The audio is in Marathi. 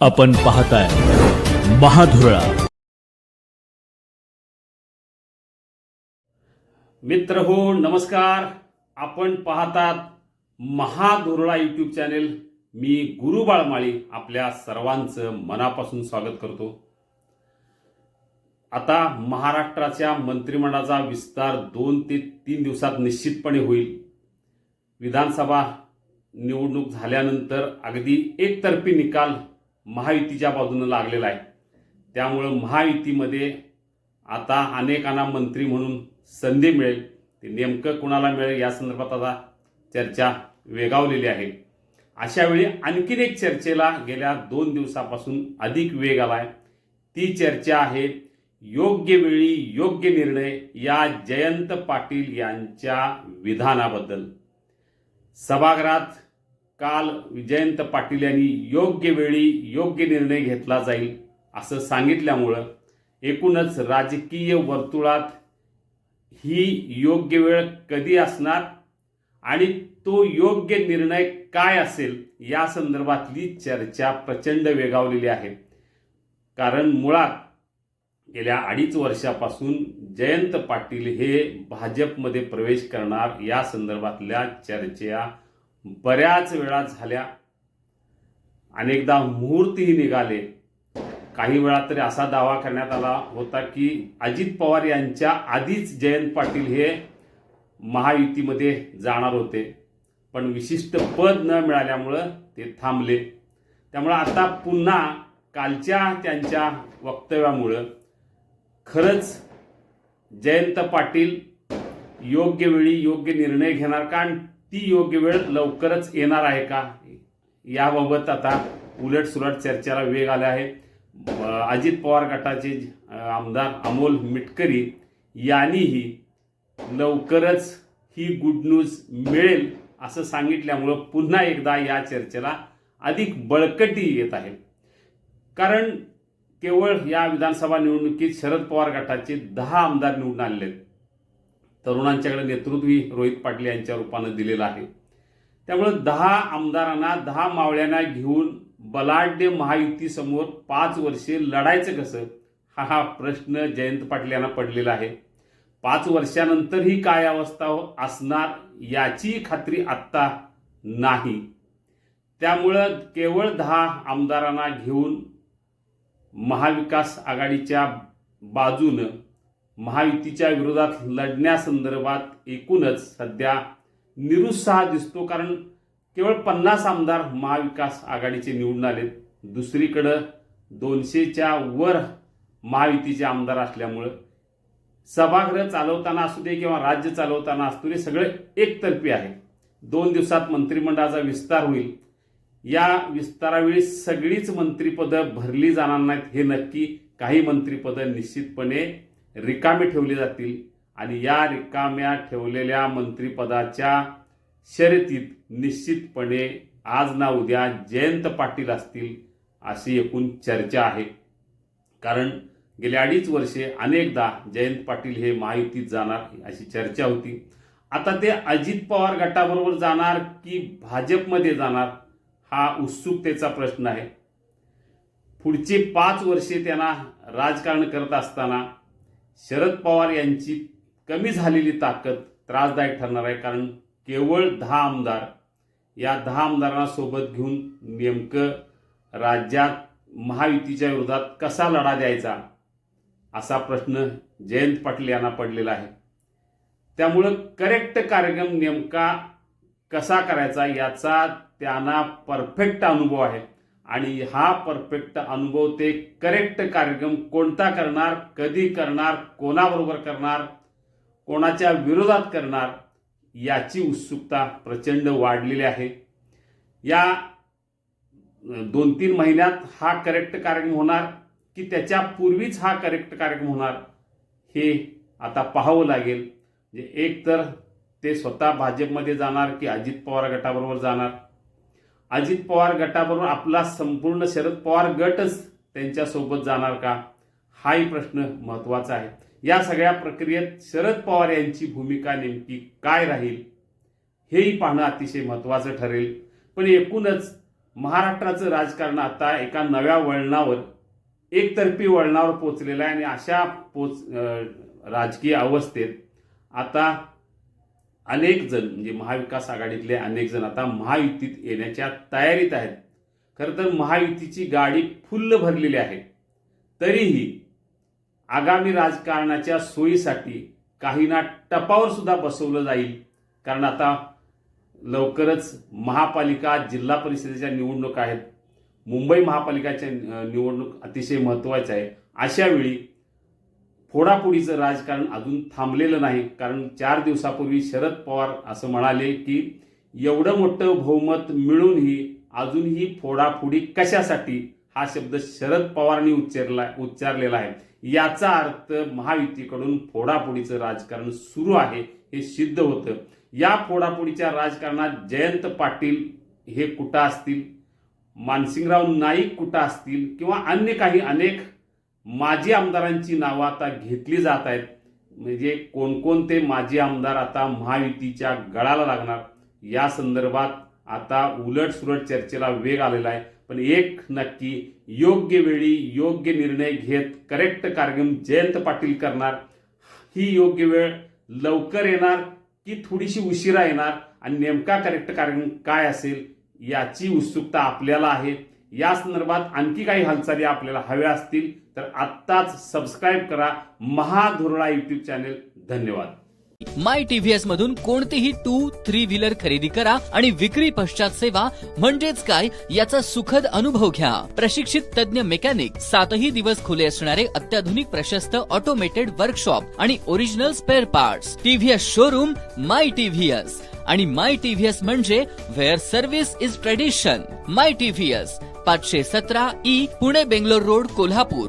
आपण पाहताय महाधुरळा. मित्र हो नमस्कार. आपण पाहतात महाधुरळा यूट्यूब चॅनेल मी गुरु बाळमाळी आपल्या सर्वांचं मनापासून स्वागत करतो. आता महाराष्ट्राच्या मंत्रिमंडळाचा विस्तार दोन ते तीन दिवसात निश्चितपणे होईल. विधानसभा निवडणूक झाल्यानंतर अगदी एकतर्फी निकाल महायुतीच्या बाजूनं लागलेला आहे. त्यामुळं महायुतीमध्ये आता अनेकांना मंत्री म्हणून संधी मिळेल. ते नेमकं कुणाला मिळेल या संदर्भात आता चर्चा वेगावलेली आहे. अशावेळी आणखीन एक चर्चेला गेल्या दोन दिवसापासून अधिक वेग आला आहे ती चर्चा आहे योग्य वेळी योग्य निर्णय या जयंत पाटील यांच्या विधानाबद्दल. सभागृहात काल जयंत पाटील यांनी योग्य वेळी योग्य निर्णय घेतला जाईल असं सांगितल्यामुळं एकूणच राजकीय वर्तुळात ही योग्य वेळ कधी असणार आणि तो योग्य निर्णय काय असेल या संदर्भातली चर्चा प्रचंड वेगावलेली आहे. कारण मुळात गेल्या अडीच वर्षापासून जयंत पाटील हे भाजपमध्ये प्रवेश करणार या संदर्भातल्या चर्चा बऱ्याच वेळा झाल्या. अनेकदा मुहूर्तही निघाले. काही वेळा तरी असा दावा करण्यात आला होता की अजित पवार यांच्या आधीच जयंत पाटील हे महायुतीमध्ये जाणार होते. पण विशिष्ट पद न मिळाल्यामुळं ते थांबले. त्यामुळं आता पुन्हा कालच्या त्यांच्या वक्तव्यामुळं खरंच जयंत पाटील योग्य वेळी योग्य निर्णय घेणार का ती योग्य वेळ लवकरच येणार आहे का? याबाबत आता उलट सुलट चर्चेला वेग आला आहे. अजित पवार गटाचे आमदार अमोल मिटकरी यांनीही लवकरच ही गुड न्यूज मिळेल असं सांगितल्यामुळं पुन्हा एकदा या चर्चेला अधिक बळकटी येत आहे. कारण केवळ या विधानसभा निवडणुकीत शरद पवार गटाचे दहा आमदार निवडून आलेले आहेत. तरुणांच्याकडे नेतृत्वही रोहित पाटील यांच्या रूपानं दिलेलं आहे. त्यामुळं दहा आमदारांना दहा मावळ्यांना घेऊन बलाढ्य महायुतीसमोर पाच वर्षे लढायचं कसं? हा हा प्रश्न जयंत पाटील यांना पडलेला आहे. पाच वर्षानंतरही काय अवस्था हो-, असणार याची खात्री आत्ता नाही. त्यामुळं केवळ दहा आमदारांना घेऊन महाविकास आघाडीच्या बाजूनं महायुतीच्या विरोधात लढण्यासंदर्भात एकूणच सध्या निरुत्साह दिसतो कारण केवळ पन्नास आमदार महाविकास आघाडीचे निवडून आलेत. दुसरीकडं दोनशेच्या वर महायुतीचे आमदार असल्यामुळं सभागृह चालवताना असू दे किंवा राज्य चालवताना असू दे सगळे एकतर्फी आहे दोन दिवसात मंत्रिमंडळाचा विस्तार होईल. या विस्तारावेळी सगळीच मंत्रिपदं भरली जाणार नाहीत हे नक्की काही मंत्रिपदं निश्चितपणे रिकामी ठेवली जातील. आणि या रिकाम्या ठेवलेल्या मंत्रिपदाच्या शर्यतीत निश्चितपणे आज ना उद्या जयंत पाटील असतील अशी एकूण चर्चा आहे. कारण गेल्या अडीच वर्षे अनेकदा जयंत पाटील हे महायुतीत जाणार अशी चर्चा होती. आता ते अजित पवार गटाबरोबर जाणार की भाजपमध्ये जाणार हा उत्सुकतेचा प्रश्न आहे. पुढची पाच वर्षे त्यांना राजकारण करत असताना शरद पवार यांची कमी झालेली ताकद त्रासदायक ठरणार आहे कारण केवळ दहा आमदार या दहा आमदारांना सोबत घेऊन नेमकं राज्यात महायुतीच्या विरोधात कसा लढा द्यायचा असा प्रश्न जयंत पाटील यांना पडलेला आहे. त्यामुळं करेक्ट कार्यक्रम नेमका कसा करायचा याचा त्यांना परफेक्ट अनुभव आहे. आणि हा परफेक्ट अनुभव ते करेक्ट कार्यक्रम कोणता करणार कधी करणार कोणाबरोबर करणार कोणाच्या विरोधात करणार याची उत्सुकता प्रचंड वाढलेली आहे. या दोन तीन महिन्यात हा करेक्ट कार्यक्रम होणार की त्याच्या पूर्वीच हा करेक्ट कार्यक्रम होणार हे आता पाहावं लागेल. म्हणजे एक तर ते स्वतः भाजपमध्ये जाणार की अजित पवार गटाबरोबर जाणार. अजित पवार गटाबरोबर आपला संपूर्ण शरद पवार गटच त्यांच्यासोबत जाणार का? हाही प्रश्न महत्त्वाचा आहे. या सगळ्या प्रक्रियेत शरद पवार यांची भूमिका नेमकी काय राहील? हेही पाहणं अतिशय महत्त्वाचं ठरेल. पण एकूणच महाराष्ट्राचं राजकारण आता एका नव्या वळणावर एकतर्फी वळणावर पोचलेलं आहे आणि अशा पोच राजकीय अवस्थेत आता अनेक जण म्हणजे महाविकास आघाडीतले अनेक जण आता महायुतीत येण्याच्या तयारीत आहेत. खरं तर महायुतीची गाडी फुल्ल भरलेली आहे. तरीही आगामी राजकारणाच्या सोयीसाठी काहींना टपावर सुद्धा बसवलं जाईल. कारण आता लवकरच महापालिका जिल्हा परिषदेच्या निवडणूक आहेत. मुंबई महापालिकाच्या निवडणूक अतिशय महत्त्वाच्या आहे. अशावेळी फोडाफोडीचं राजकारण अजून थांबलेलं नाही. कारण चार दिवसापूर्वी शरद पवार असं म्हणाले की एवढं मोठं बहुमत मिळूनही अजूनही फोडाफोडी कशासाठी? हा शब्द शरद पवारांनी उच्चारला उच्चारलेला आहे. याचा अर्थ महायुतीकडून फोडाफोडीचं राजकारण सुरू आहे हे सिद्ध होतं. या फोडाफोडीच्या राजकारणात जयंत पाटील हे कुठं असतील? मानसिंगराव नाईक कुठं असतील? किंवा अन्य काही अनेक माजी आमदारांची नावं आता घेतली जात आहेत. म्हणजे कोणकोणते माजी आमदार आता महायुतीच्या गळाला लागणार या संदर्भात आता उलट सुलट चर्चेला वेग आलेला आहे. पण एक नक्की योग्य वेळी योग्य निर्णय घेत करेक्ट कार्यक्रम जयंत पाटील करणार. ही योग्य वेळ लवकर येणार की थोडीशी उशिरा येणार? आणि नेमका करेक्ट कार्यक्रम काय असेल याची उत्सुकता आपल्याला आहे. या संदर्भात आणखी काही हालचाली आपल्याला हव्या असतील. तर आत्ताच सबस्क्राईब करा महाधुरळा युट्यूब चॅनेल धन्यवाद. माय टीव्हीएस मधून कोणतीही टू थ्री व्हीलर खरेदी करा आणि विक्री पश्चात सेवा म्हणजेच काय याचा सुखद अनुभव घ्या. प्रशिक्षित तज्ञ मेकॅनिक सातही दिवस खुले असणारे अत्याधुनिक प्रशस्त ऑटोमेटेड वर्कशॉप आणि original spare parts TVS showroom my TVS आणि माय टीव्हीएस म्हणजे where service is tradition my TVS पाचशे सतरा ई पुणे बेंगलोर रोड कोल्हापूर.